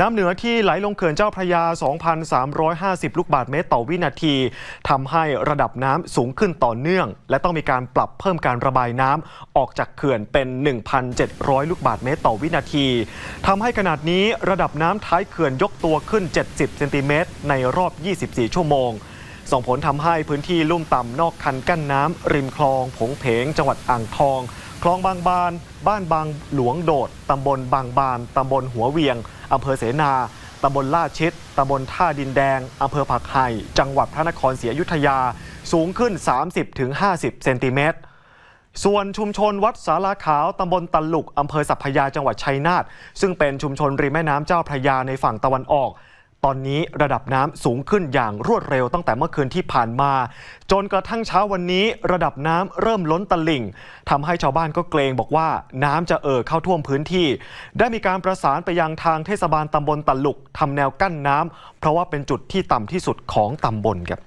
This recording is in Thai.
น้ำเหนือที่ไหลลงเขื่อนเจ้าพระยา 2,350 ลูกบาศก์เมตรต่อวินาทีทำให้ระดับน้ำสูงขึ้นต่อเนื่อง และต้องมีการปรับเพิ่มการระบายน้ำออกจากเขื่อนเป็น 1,700 ลูกบาศก์เมตรต่อวินาทีทำให้ขนาดนี้ระดับน้ำท้ายเขื่อนยกตัวขึ้น 70 เซนติเมตรในรอบ 24 ชั่วโมง ส่งผลทำให้พื้นที่ลุ่มต่ำนอกคันกั้นน้ำริมคลอง ผงเพง จังหวัดอ่างทอง คลองบางบาน บ้านบางหลวงโดดตำบลบางบานตำบลหัวเวียง อำเภอเสนาตำบลลาดชิดตำบลท่าดินแดงอำเภอผักไห่ จังหวัดพระนครศรีอยุธยา สูงขึ้น 30-50 เซนติเมตร ส่วนชุมชนวัดสาราขาวตำบลตลุกอำเภอสัพพยาจังหวัดชัยนาท ซึ่งเป็นชุมชนริมแม่น้ำเจ้าพระยาในฝั่งตะวันออก ตอนนี้ระดับน้ำสูงขึ้นอย่างรวดเร็วตั้งแต่เมื่อคืนที่ผ่านมา จนกระทั่งเช้าวันนี้ ระดับน้ำเริ่มล้นตลิ่งทำให้ชาวบ้านก็เกรงบอกว่าน้ำจะเอ่อเข้าท่วมพื้นที่ ได้มีการประสานไปยังทางเทศบาลตำบลตลุกทำแนวกั้นน้ำเพราะว่าเป็นจุดที่ต่ำที่สุดของตำบลครับ